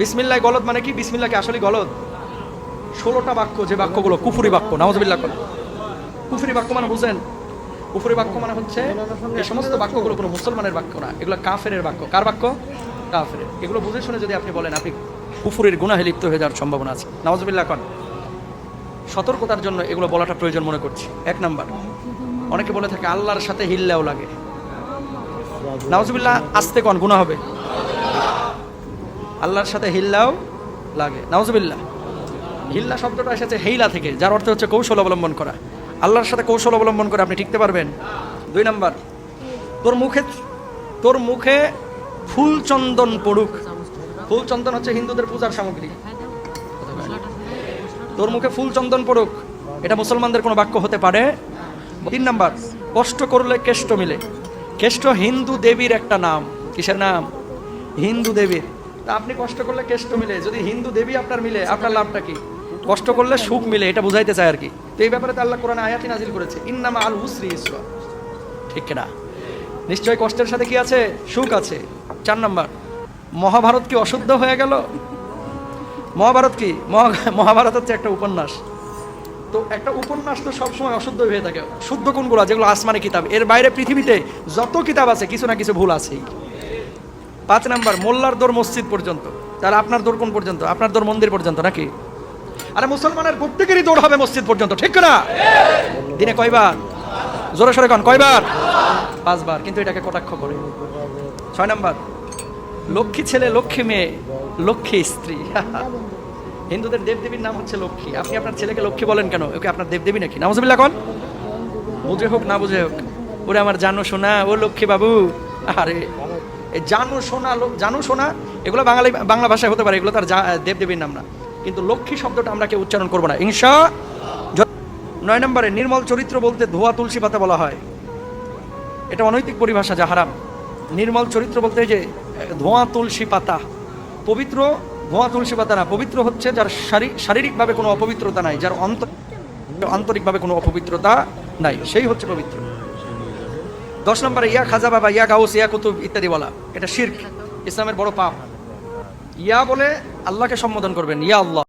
বিসমিল্লাহ গলদ মানে কি? বিসমিল্লাকে আসলে গলদ ষোলোটা বাক্য, যে বাক্যগুলো, কুফুরি বাক্য নামাজবিল্লাহ কল। কুফুরি বাক্য মানে বুঝেন, কুফুরি বাক্য মানে হচ্ছে এই সমস্ত বাক্যগুলো কোনো মুসলমানের বাক্য না, এগুলো কাফেরের বাক্য। কার বাক্য? কাফের। এগুলো বুঝে শুনে যদি আপনি বলেন, আপনি কুফুরের গুনাহে লিপ্ত হয়ে যাওয়ার সম্ভাবনা আছে। নামাজবিল্লাহ কন সতর্কতার জন্য এগুলো বলাটা প্রয়োজন মনে করছি। এক নাম্বার, অনেকে বলে থাকে, আল্লাহর সাথে হিল্লাও লাগে। নাওজবিল্লাহ আসতে কন গুণা হবে। আল্লাহর সাথে হিল্লাও লাগে। নাওজবিল্লাহ হিল্লা শব্দটা এসেছে হেইলা থেকে, যার অর্থ হচ্ছে কৌশল অবলম্বন করা। আল্লাহর সাথে কৌশল অবলম্বন করে আপনি টিকতে পারবেন। দুই নাম্বার, তোর মুখে তোর মুখে ফুল চন্দন পড়ুক। ফুল চন্দন হচ্ছে হিন্দুদের পূজার সামগ্রী। তোর মুখে ফুল চন্দন পড়ুক। এটা মুসলমানদের কোনো বাক্য হতে পারে। তিন নাম্বার, কষ্ট করলে কেষ্ট মিলে। কেষ্ট হিন্দু দেবীর একটা নাম। কিসের নাম? হিন্দু দেবীর। তা আপনি কষ্ট করলে কেষ্ট মিলে, যদি হিন্দু দেবী আপনার মিলে, আপনার লাভটা কি? কষ্ট করলে সুখ মিলে, এটা বুঝাইতে চায় আর কি। তো এই ব্যাপারে তো আল্লাহ কোরআন আয়াতি নাজিল করেছে, ইন্নামা আল হুসরি ইসরা। ঠিক না নিশ্চয়ই কষ্টের সাথে কি আছে? সুখ আছে। চার নম্বর, মহাভারত কি অশুদ্ধ হয়ে গেল? মহাভারত কি? মহা- মহাভারত হচ্ছে একটা উপন্যাস। তো একটা উপন্যাস তো সবসময় অশুদ্ধ হয়ে থাকে। শুদ্ধ কোনগুলো? যেগুলো আসমানি কিতাব। এর বাইরে পৃথিবীতে যত কিতাব আছে, কিছু না কিছু ভুল আছেই। পাঁচ নাম্বার, মোল্লার দোর মসজিদ পর্যন্ত। তাহলে আপনার দোর কোন পর্যন্ত? আপনার দোর মন্দির পর্যন্ত নাকি? আরে মুসলমানের প্রত্যেকেরই দৌড় হবে মসজিদ পর্যন্ত, ঠিক না দিনে কয়বার? জোরে সরে কন, কয়বার? পাঁচবার, কিন্তু এটাকে কটাক্ষ করে। ছয় নাম্বার, লক্ষ্মী ছেলে, লক্ষ্মী মেয়ে, লক্ষ্মী স্ত্রী। হিন্দুদের দেবদেবীর নাম হচ্ছে লক্ষ্মী। আপনি আপনার ছেলেকে লক্ষ্মী বলেন কেন? ওকে আপনার দেবদেবী নাকি? নামজবিল্লা কন। বুঝে হোক, না বুঝে হোক। ওরে আমার জানো শোনা ও লক্ষ্মী বাবু। আরে জানু সোনা জানু সোনা, এগুলো বাঙালি, বাংলা ভাষায় হতে পারে, এগুলো তার দেবদেবীর নাম না। কিন্তু লক্ষ্মী শব্দটা আমরা কেউ উচ্চারণ করব না। জ- নয় নম্বরে নির্মল চরিত্র বলতে ধোয়া তুলসী পাতা বলা হয়। এটা অনৈতিক পরিভাষা, যা হারাম। নির্মল চরিত্র বলতে যে ধোঁয়া তুলসী পাতা। পবিত্র, ধোঁয়া তুলসী পাতা না, পবিত্র হচ্ছে যার শারী- শারীরিকভাবে কোনো অপবিত্রতা নাই, যার অন্তর আন্তরিকভাবে কোনো অপবিত্রতা নাই। সেই হচ্ছে পবিত্র। দশ নম্বরে, ইয়া খাজা বাবা, ইয়া গাউস, ইয়া কুতুব ইত্যাদি বলা। এটা শির্ক, ইসলামের বড় পাপ। ইয়া বলে আল্লাহকে সম্বোধন করবেন, ইয়া আল্লাহ।